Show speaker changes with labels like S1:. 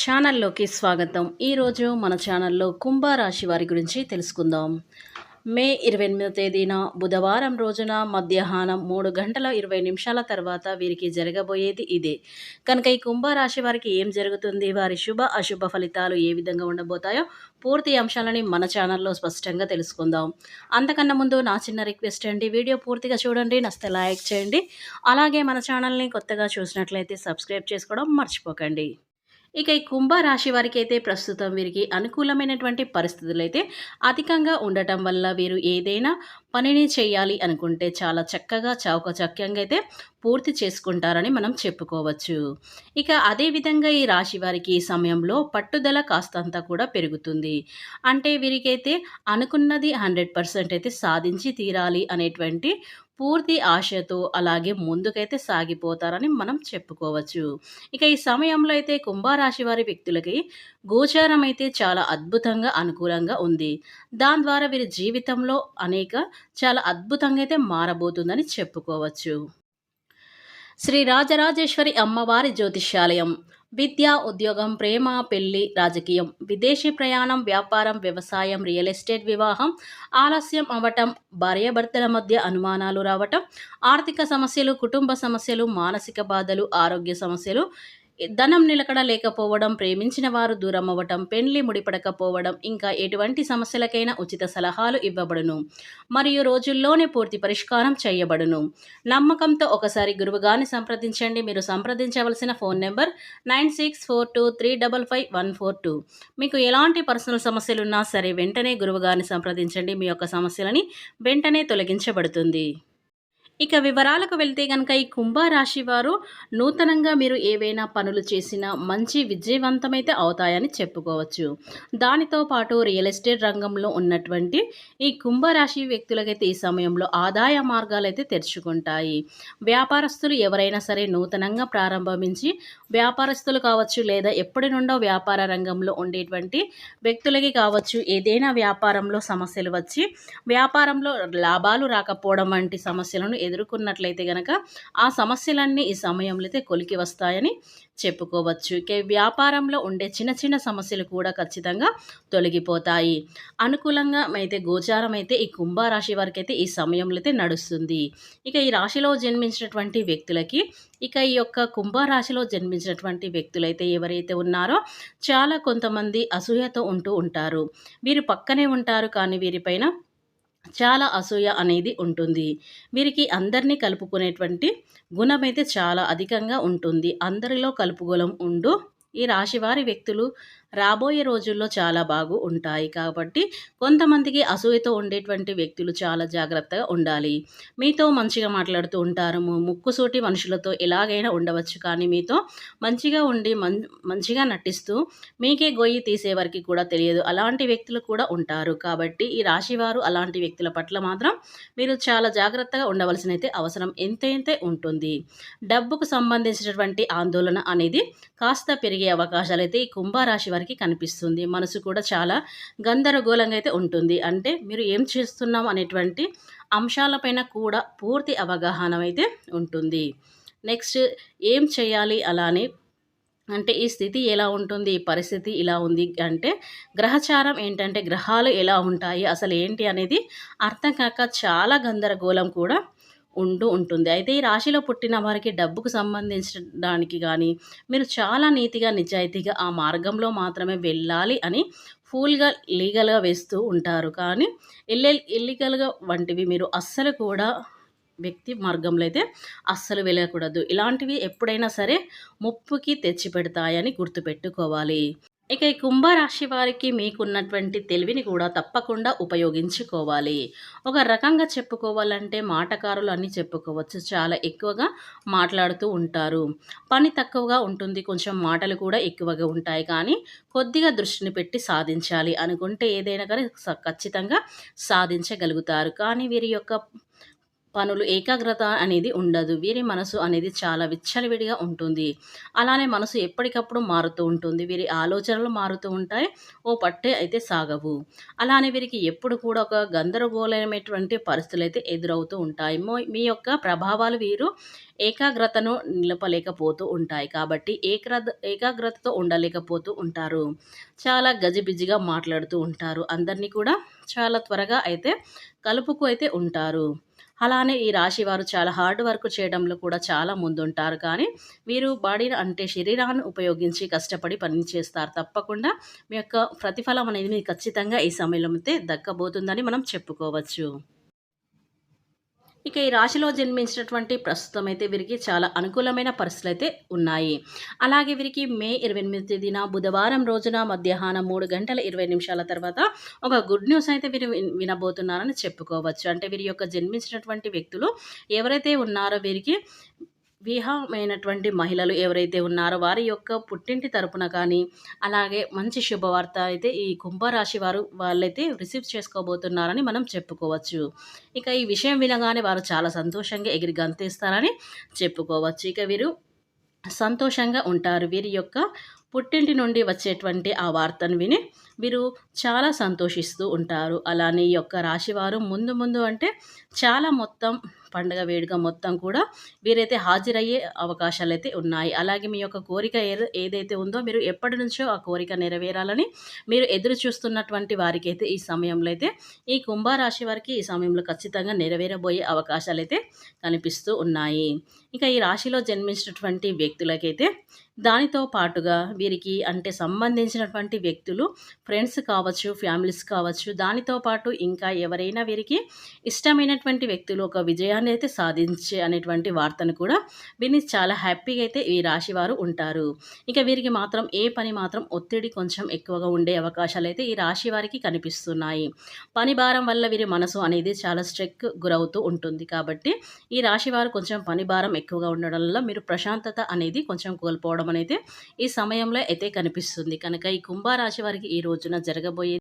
S1: ఛానల్లోకి స్వాగతం. ఈరోజు మన ఛానల్లో కుంభరాశి వారి గురించి తెలుసుకుందాం. మే ఇరవై ఎనిమిదో తేదీన బుధవారం రోజున మధ్యాహ్నం మూడు గంటల ఇరవై నిమిషాల తర్వాత వీరికి జరగబోయేది ఇదే. కనుక ఈ కుంభరాశి వారికి ఏం జరుగుతుంది? వారి శుభ అశుభ ఫలితాలు ఏ విధంగా ఉండబోతాయో పూర్తి అంశాలని మన ఛానల్లో స్పష్టంగా తెలుసుకుందాం. అంతకన్నా ముందు నా చిన్న రిక్వెస్ట్ అండి వీడియో పూర్తిగా చూడండి నస్తే లైక్ చేయండి. అలాగే మన ఛానల్ని కొత్తగా చూసినట్లయితే సబ్స్క్రైబ్ చేసుకోవడం మర్చిపోకండి. ఇక ఈ కుంభరాశి వారికి అయితే ప్రస్తుతం వీరికి అనుకూలమైనటువంటి పరిస్థితులు అయితే అధికంగా ఉండటం వల్ల వీరు ఏదైనా పనిని చేయాలి అనుకుంటే చాలా చక్కగా చౌకచక్యంగా అయితే పూర్తి చేసుకుంటారని మనం చెప్పుకోవచ్చు. ఇక అదేవిధంగా ఈ రాశి వారికి ఈ సమయంలో పట్టుదల కాస్తంత కూడా పెరుగుతుంది. అంటే వీరికైతే అనుకున్నది హండ్రెడ్ పర్సెంట్ అయితే సాధించి తీరాలి అనేటువంటి పూర్తి ఆశతో అలాగే ముందుకైతే సాగిపోతారని మనం చెప్పుకోవచ్చు. ఇక ఈ సమయంలో అయితే కుంభరాశి వారి వ్యక్తులకి గోచారం అయితే చాలా అద్భుతంగా అనుకూలంగా ఉంది. దాని ద్వారా వీరి జీవితంలో అనేక చాలా అద్భుతంగా అయితే మారబోతుందని చెప్పుకోవచ్చు. శ్రీ రాజరాజేశ్వరి అమ్మవారి జ్యోతిష్యాలయం. విద్య ఉద్యోగం ప్రేమ పెళ్ళి రాజకీయం విదేశీ ప్రయాణం వ్యాపారం వ్యవసాయం రియల్ ఎస్టేట్ వివాహం ఆలస్యం అవ్వటం భార్యాభర్తల మధ్య అనుమానాలు రావటం ఆర్థిక సమస్యలు కుటుంబ సమస్యలు మానసిక బాధలు ఆరోగ్య సమస్యలు ధనం నిలకడ లేకపోవడం ప్రేమించిన వారు దూరం అవ్వటం పెండ్లి ముడిపడకపోవడం ఇంకా ఎటువంటి సమస్యలకైనా ఉచిత సలహాలు ఇవ్వబడును. మరియు రోజుల్లోనే పూర్తి పరిష్కారం చేయబడును. నమ్మకంతో ఒకసారి గురువుగారిని సంప్రదించండి. మీరు సంప్రదించవలసిన phone number nine six four two three double five one four two. మీకు ఎలాంటి పర్సనల్ సమస్యలున్నా సరే వెంటనే గురువుగారిని సంప్రదించండి. మీ యొక్క సమస్యలని వెంటనే తొలగించబడుతుంది. ఇక వివరాలకు వెళ్తే కనుక ఈ కుంభరాశి వారు నూతనంగా మీరు ఏవైనా పనులు చేసినా మంచి విజయవంతమైతే అవుతాయని చెప్పుకోవచ్చు. దానితో పాటు రియల్ ఎస్టేట్ రంగంలో ఉన్నటువంటి ఈ కుంభరాశి వ్యక్తులకైతే ఈ సమయంలో ఆదాయ మార్గాలు అయితే తెరుచుకుంటాయి. వ్యాపారస్తులు ఎవరైనా సరే నూతనంగా ప్రారంభించి వ్యాపారస్తులు కావచ్చు లేదా ఎప్పటి నుండో వ్యాపార రంగంలో ఉండేటువంటి వ్యక్తులకి కావచ్చు ఏదైనా వ్యాపారంలో సమస్యలు వచ్చి వ్యాపారంలో లాభాలు రాకపోవడం వంటి సమస్యలను ఎదుర్కొన్నట్లయితే గనక ఆ సమస్యలన్నీ ఈ సమయంలో అయితే కొలికి వస్తాయని చెప్పుకోవచ్చు. ఇక వ్యాపారంలో ఉండే చిన్న చిన్న సమస్యలు కూడా ఖచ్చితంగా తొలగిపోతాయి. అనుకూలంగా అయితే గోచారం అయితే ఈ కుంభరాశి వారికి అయితే ఈ సమయంలో అయితే నడుస్తుంది. ఇక ఈ రాశిలో జన్మించినటువంటి వ్యక్తులకి ఇక ఈ యొక్క కుంభరాశిలో జన్మించినటువంటి వ్యక్తులైతే ఎవరైతే ఉన్నారో చాలా కొంతమంది అసూయతో ఉంటూ ఉంటారు. వీరు పక్కనే ఉంటారు కానీ వీరిపైన చాలా అసూయ అనేది ఉంటుంది. వీరికి అందరినీ కలుపుకునేటువంటి గుణం అయితే చాలా అధికంగా ఉంటుంది. అందరిలో కలుపుగోలం ఉండు. ఈ రాశివారి వ్యక్తులు రాబోయే రోజుల్లో చాలా బాగు ఉంటాయి. కాబట్టి కొంతమందికి అసూయతో ఉండేటువంటి వ్యక్తులు చాలా జాగ్రత్తగా ఉండాలి. మీతో మంచిగా మాట్లాడుతూ ఉంటారు. ముక్కుసూటి మనుషులతో ఎలాగైనా ఉండవచ్చు. కానీ మీతో మంచిగా ఉండి మంచిగా నటిస్తూ మీకే గొయ్యి తీసేవారికి కూడా తెలియదు. అలాంటి వ్యక్తులు కూడా ఉంటారు. కాబట్టి ఈ రాశివారు అలాంటి వ్యక్తుల పట్ల మాత్రం మీరు చాలా జాగ్రత్తగా ఉండవలసిన అయితే అవసరం ఎంతైతే ఉంటుంది. డబ్బుకు సంబంధించినటువంటి ఆందోళన అనేది కాస్త పెరిగే అవకాశాలు అయితే ఈ కుంభరాశి వారికి కనిపిస్తుంది. మనసు కూడా చాలా గందరగోళంగా అయితే ఉంటుంది. అంటే మీరు ఏం చేస్తున్నాం అనేటువంటి అంశాలపైన కూడా పూర్తి అవగాహన అయితే ఉంటుంది. నెక్స్ట్ ఏం చేయాలి అలానే అంటే ఈ స్థితి ఎలా ఉంటుంది? ఈ పరిస్థితి ఇలా ఉంది అంటే గ్రహచారం ఏంటంటే గ్రహాలు ఎలా ఉంటాయి? అసలు ఏంటి అనేది అర్థం కాక చాలా గందరగోళం కూడా ఉంటూ ఉంటుంది. అయితే ఈ రాశిలో పుట్టిన వారికి డబ్బుకు సంబంధించడానికి కానీ మీరు చాలా నీతిగా నిజాయితీగా ఆ మార్గంలో మాత్రమే వెళ్ళాలి అని ఫుల్గా లీగల్గా వేస్తూ ఉంటారు. కానీ ఇల్లె ఇల్లీగల్గా వంటివి మీరు అస్సలు కూడా వ్యక్తి మార్గంలో అయితే అస్సలు వెళ్ళకూడదు. ఇలాంటివి ఎప్పుడైనా సరే ముప్పుకి తెచ్చిపెడతాయని గుర్తుపెట్టుకోవాలి. ఇక ఈ కుంభరాశి వారికి మీకున్నటువంటి తెలివిని కూడా తప్పకుండా ఉపయోగించుకోవాలి. ఒక రకంగా చెప్పుకోవాలంటే మాటకారులు అని చెప్పుకోవచ్చు. చాలా ఎక్కువగా మాట్లాడుతూ ఉంటారు. పని తక్కువగా ఉంటుంది. కొంచెం మాటలు కూడా ఎక్కువగా ఉంటాయి. కానీ కొద్దిగా దృష్టిని పెట్టి సాధించాలి అనుకుంటే ఏదైనా కానీ ఖచ్చితంగా సాధించగలుగుతారు. కానీ వీరి యొక్క పనులు ఏకాగ్రత అనేది ఉండదు. వీరి మనసు అనేది చాలా విచ్చలవిడిగా ఉంటుంది. అలానే మనసు ఎప్పటికప్పుడు మారుతూ ఉంటుంది. వీరి ఆలోచనలు మారుతూ ఉంటాయి. ఓ పట్టే అయితే సాగవు. అలానే వీరికి ఎప్పుడు కూడా ఒక గందరగోళమైనటువంటి పరిస్థితులు అయితే ఎదురవుతూ ఉంటాయి. మీ యొక్క ప్రభావాలు వీరు ఏకాగ్రతను నిలపలేకపోతూ ఉంటాయి. కాబట్టి ఏకాగ్రత ఏకాగ్రతతో ఉండలేకపోతూ ఉంటారు. చాలా గజిబిజిగా మాట్లాడుతూ ఉంటారు. అందరినీ కూడా చాలా త్వరగా అయితే కలుపుకు అయితే ఉంటారు. అలానే ఈ రాశి వారు చాలా హార్డ్ వర్క్ చేయడంలో కూడా చాలా ముందుంటారు. కానీ వీరు బాడీని అంటే శరీరాన్ని ఉపయోగించి కష్టపడి పని చేస్తారు. తప్పకుండా మీ యొక్క ప్రతిఫలం అనేది మీకు ఖచ్చితంగా ఈ సమయంలో అయితే దక్కబోతుందని మనం చెప్పుకోవచ్చు. ఇక ఈ రాశిలో జన్మించినటువంటి ప్రస్తుతం అయితే వీరికి చాలా అనుకూలమైన పరిస్థితులు అయితే ఉన్నాయి. అలాగే వీరికి మే ఇరవై ఎనిమిది తేదీన బుధవారం రోజున మధ్యాహ్నం మూడు గంటల ఇరవై నిమిషాల తర్వాత ఒక గుడ్ న్యూస్ అయితే వీరు వినబోతున్నారని చెప్పుకోవచ్చు. అంటే వీరి యొక్క జన్మించినటువంటి వ్యక్తులు ఎవరైతే ఉన్నారో వీరికి వివాహమైనటువంటి మహిళలు ఎవరైతే ఉన్నారో వారి యొక్క పుట్టింటి తరపున కానీ అలాగే మంచి శుభవార్త అయితే ఈ కుంభరాశి వారు వాళ్ళైతే రిసీవ్ చేసుకోబోతున్నారని మనం చెప్పుకోవచ్చు. ఇక ఈ విషయం వినగానే వారు చాలా సంతోషంగా ఎగిరి గంతేస్తారని చెప్పుకోవచ్చు. ఇక వీరు సంతోషంగా ఉంటారు. వీరి యొక్క పుట్టింటి నుండి వచ్చేటువంటి ఆ వార్తను విని వీరు చాలా సంతోషిస్తూ ఉంటారు. అలానే ఈ యొక్క రాశివారు ముందు ముందు అంటే చాలా మొత్తం పండుగ వేడుక మొత్తం కూడా వీరైతే హాజరయ్యే అవకాశాలు అయితే ఉన్నాయి. అలాగే మీ యొక్క కోరిక ఏదైతే ఉందో మీరు ఎప్పటి నుంచో ఆ కోరిక నెరవేరాలని మీరు ఎదురు చూస్తున్నటువంటి వారికి అయితే ఈ సమయంలో అయితే ఈ కుంభరాశి వారికి ఈ సమయంలో ఖచ్చితంగా నెరవేరబోయే అవకాశాలు అయితే కనిపిస్తూ ఉన్నాయి. ఇంకా ఈ రాశిలో జన్మించినటువంటి వ్యక్తులకైతే దానితో పాటుగా వీరికి అంటే సంబంధించినటువంటి వ్యక్తులు ఫ్రెండ్స్ కావచ్చు ఫ్యామిలీస్ కావచ్చు దానితో పాటు ఇంకా ఎవరైనా వీరికి ఇష్టమైనటువంటి వ్యక్తులు ఒక విజయాన్ని అయితే సాధించే అనేటువంటి వార్తను కూడా విని చాలా హ్యాపీగా అయితే ఈ రాశి వారు ఉంటారు. ఇక వీరికి మాత్రం ఏ పని మాత్రం ఒత్తిడి కొంచెం ఎక్కువగా ఉండే అవకాశాలు అయితే ఈ రాశి వారికి కనిపిస్తున్నాయి. పని భారం వల్ల వీరి మనసు అనేది చాలా స్ట్రెక్ గురవుతూ ఉంటుంది కాబట్టి ఈ రాశి వారు కొంచెం పని భారం ఎక్కువగా ఉండడం వల్ల మీరు ప్రశాంతత అనేది కొంచెం కోల్పోవడం అనేది ఈ సమయంలో అయితే కనిపిస్తుంది. కనుక ఈ కుంభరాశి వారికి ఈ రోజున జరగబోయే